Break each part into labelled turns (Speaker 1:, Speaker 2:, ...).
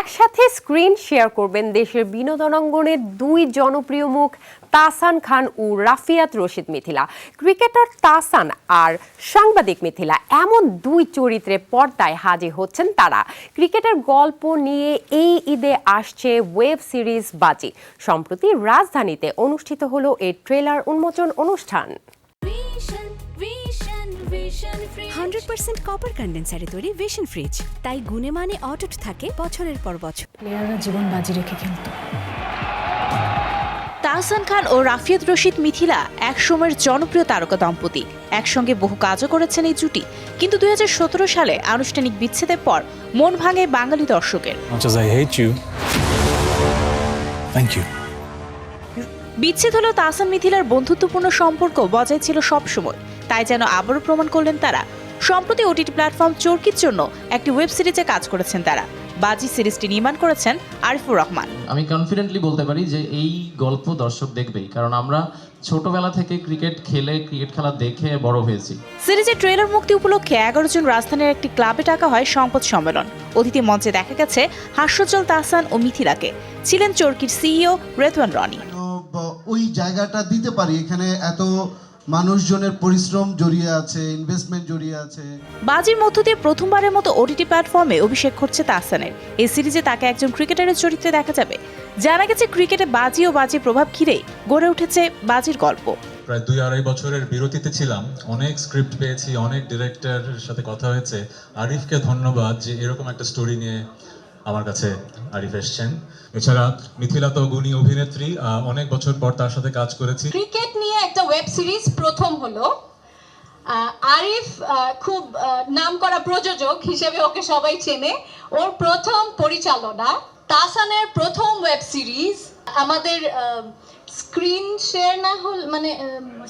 Speaker 1: একসাথে screen share করবেন দেশের বিনোদন অঙ্গনের দুই জনপ্রিয় মুখ তাসান খান ও রাফিয়াত রশিদ মিথিলা। ক্রিকেটার তাসান আর সাংবাদিক মিথিলা এমন দুই চরিত্রে পর্দায় হাজির হচ্ছেন তারা। ক্রিকেটের গল্প নিয়ে এই ঈদে আসছে ওয়েব সিরিজ বাজি। সম্প্রতি রাজধানীতে অনুষ্ঠিত হলো এই ট্রেলার উন্মোচন অনুষ্ঠান।
Speaker 2: হান্ড্রেড পার্সেন্ট কপার কন্ডেন্সারে তৈরি ভিশন ফ্রিজ তাই গুণে মানে অটুট থাকে বছরের পর বছর।
Speaker 3: প্লেয়াররা জীবন বাজি রেখে খেলতো।
Speaker 4: তাহসান খান ও রাফিয়াত রশিদ মিথিলা একসময়ের জনপ্রিয় তারকা দম্পতি। একসঙ্গে বহু কাজও করেছেন এই জুটি। কিন্তু দুই হাজার সতেরো সালে আনুষ্ঠানিক বিচ্ছেদের পর মন ভাঙে বাঙালি দর্শকের।
Speaker 5: Much as I hate you, thank you.
Speaker 4: বিচ্ছেদ হলেও তাহসান মিথিলার বন্ধুত্বপূর্ণ সম্পর্ক বজায় ছিল সবসময়। তাই যেন আবারও প্রমাণ করলেন তারা। সম্প্রতি ওটিটি প্ল্যাটফর্ম চরকির জন্য একটি ওয়েব সিরিজে কাজ করেছেন তারা। বাজি সিরিজটি নির্মাণ করেছেন আরিফুর রহমান।
Speaker 6: আমি কনফিডেন্টলি বলতে পারি যে এই গল্প দর্শক দেখবেই কারণ আমরা ছোটবেলা থেকে ক্রিকেট খেলে ক্রিকেট খেলা দেখে বড় হয়েছি।
Speaker 4: সিরিজের ট্রেলার মুক্তি উপলক্ষে এগারো জন রাজধানীর একটি ক্লাবে ডাকা হয় সংবাদ সম্মেলন। অতিথি মঞ্চে দেখা গেছে হাস্যজল তাহসান ও মিথিলাকে। ছিলেন চরকির সিইও রেতওয়ান রনি।
Speaker 7: ওই জায়গাটা দিতে পারি? এখানে এত মানুষজনের পরিশ্রম জড়িয়ে আছে ইনভেস্টমেন্ট জড়িয়ে আছে।
Speaker 4: বাজির মধ্য দিয়ে প্রথমবারের মতো ওটিটি প্ল্যাটফর্মে অভিষেক ঘটছে তাহসানের। এই সিরিজে তাকে একজন ক্রিকেটারের চরিত্রে দেখা যাবে। জানা গেছে ক্রিকেটে বাজি ও বাজির প্রভাব ঘিরেই গড়ে উঠেছে বাজির গল্প।
Speaker 5: প্রায় দুই আড়াই বছরের বিরতিতে ছিলাম অনেক স্ক্রিপ্ট পেয়েছি অনেক ডিরেক্টরের সাথে কথা হয়েছে। আরিফকে ধন্যবাদ যে এরকম একটা স্টোরি নিয়ে আমার কাছে আরিফ এসছেন। এছাড়া মিথিলা তো গুণী অভিনেত্রী আহ, অনেক বছর পর তার সাথে কাজ করেছি।
Speaker 8: ক্রিকেট ওয়েব সিরিজ প্রথম হলো। আরিফ খুব নামকরা প্রযোজক হিসেবে ওকে সবাই চেনে। ওর প্রথম পরিচালনা তাসানের প্রথম ওয়েব সিরিজ আমাদের স্ক্রিন শেয়ার না হল মানে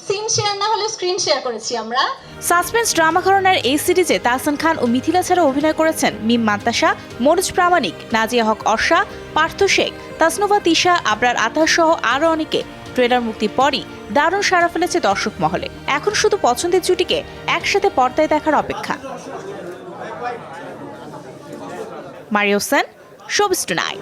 Speaker 8: সিন শেয়ার না হলে স্ক্রিন শেয়ার করেছি আমরা।
Speaker 4: সাসপেন্স ড্রামা ঘরানার এই সিরিজে তাহসান খান ও মিথিলা ছাড়া অভিনয় করেছেন মিম মান্তাসা মনোজ প্রামাণিক, নাজিয়া হক অর্ষা, পার্থ শেখ, তাসনুভা তিশা, আবরার আতার সহ আরও অনেকে। ট্রেলার মুক্তির পরই দারুণ সাড়া ফেলেছে দর্শক মহলে। এখন শুধু পছন্দের জুটিকে একসাথে পর্দায় দেখার অপেক্ষা। মারিওসেন শোবিস নাই